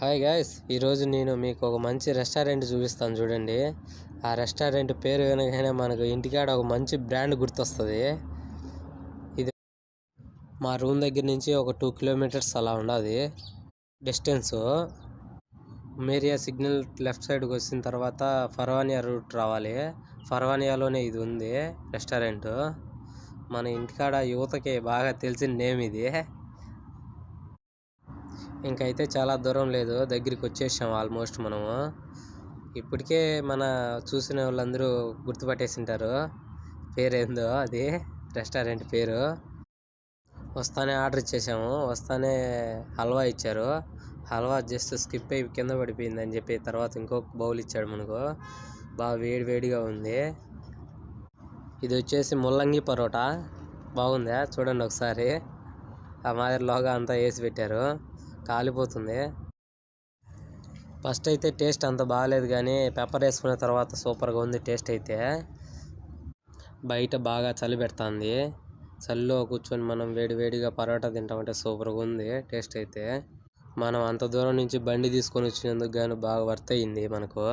Hi guys ఈరోజు నేను మీకు ఒక మంచి రెస్టారెంట్ చూపిస్తాను చూడండి. ఆ రెస్టారెంట్ పేరు వినగానే మనకు ఇంటికాడ ఒక మంచి బ్రాండ్ గుర్తొస్తుంది. ఇది మా రూమ్ దగ్గర నుంచి ఒక టూ కిలోమీటర్స్ అలా ఉండదు. డిస్టెన్స్ మేరియా సిగ్నల్ లెఫ్ట్ సైడ్కి వచ్చిన తర్వాత ఫర్వానియా రూట్ రావాలి. ఫర్వానియాలోనే ఇది ఉంది రెస్టారెంట్. మన ఇంటికాడ యువతకి బాగా తెలిసిన నేమ్ ఇది. ఇంకైతే చాలా దూరం లేదు. దగ్గరికి వచ్చేసాం ఆల్మోస్ట్ మనము. ఇప్పటికే మన చూసిన వాళ్ళందరూ గుర్తుపట్టేసింటారు. పేరేందో అది? రెస్టారెంట్ పేరు. వస్తానే ఆర్డర్ ఇచ్చేసాము. వస్తానే హల్వా ఇచ్చారు. హల్వా జస్ట్ స్కిప్ అయి కింద పడిపోయింది అని చెప్పి తర్వాత ఇంకొక బౌల్ ఇచ్చాడు మనకు. బాగా వేడి వేడిగా ఉంది. ఇది వచ్చేసి ముల్లంగి పరోటా. బాగుందా? చూడండి ఒకసారి. ఆ మాదిరి లోగా అంతా వేసి పెట్టారు. కాలిపోతుంది. ఫస్ట్ అయితే టేస్ట్ అంత బాగాలేదు కానీ పెప్పర్ వేసుకున్న తర్వాత సూపర్గా ఉంది టేస్ట్ అయితే. బయట బాగా చలి పెడుతుంది. చలిలో కూర్చొని మనం వేడి వేడిగా పరోటా తింటామంటే సూపర్గా ఉంది టేస్ట్ అయితే. మనం అంత దూరం నుంచి బండి తీసుకొని వచ్చినందుకు గాను బాగా వర్త్ అయ్యింది మనకు.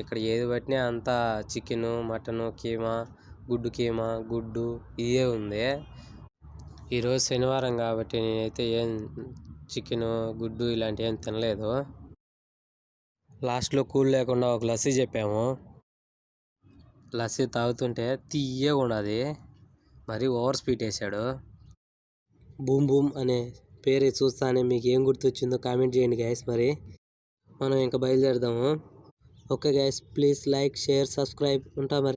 ఇక్కడ ఏది పట్టినా అంతా చికెను మటను కీమా గుడ్డు కీమా గుడ్డు ఇదే ఉంది. ఈరోజు శనివారం కాబట్టి నేనైతే ఏం చికెను గుడ్డు ఇలాంటివి ఏం తినలేదు. లాస్ట్లో కూల్ లేకుండా ఒక లస్సీ చెప్పాము. లస్సీ తాగుతుంటే తీయగా ఉన్నది మరి ఓవర్ స్పీడ్ వేసాడు. బూమ్ బూమ్ అనే పేరు చూస్తానే మీకు ఏం గుర్తొచ్చిందో కామెంట్ చేయండి గ్యాస్ మరి. మనం ఇంకా బయలుదేరదాము. Okay guys please like share subscribe ఉంటా మరి.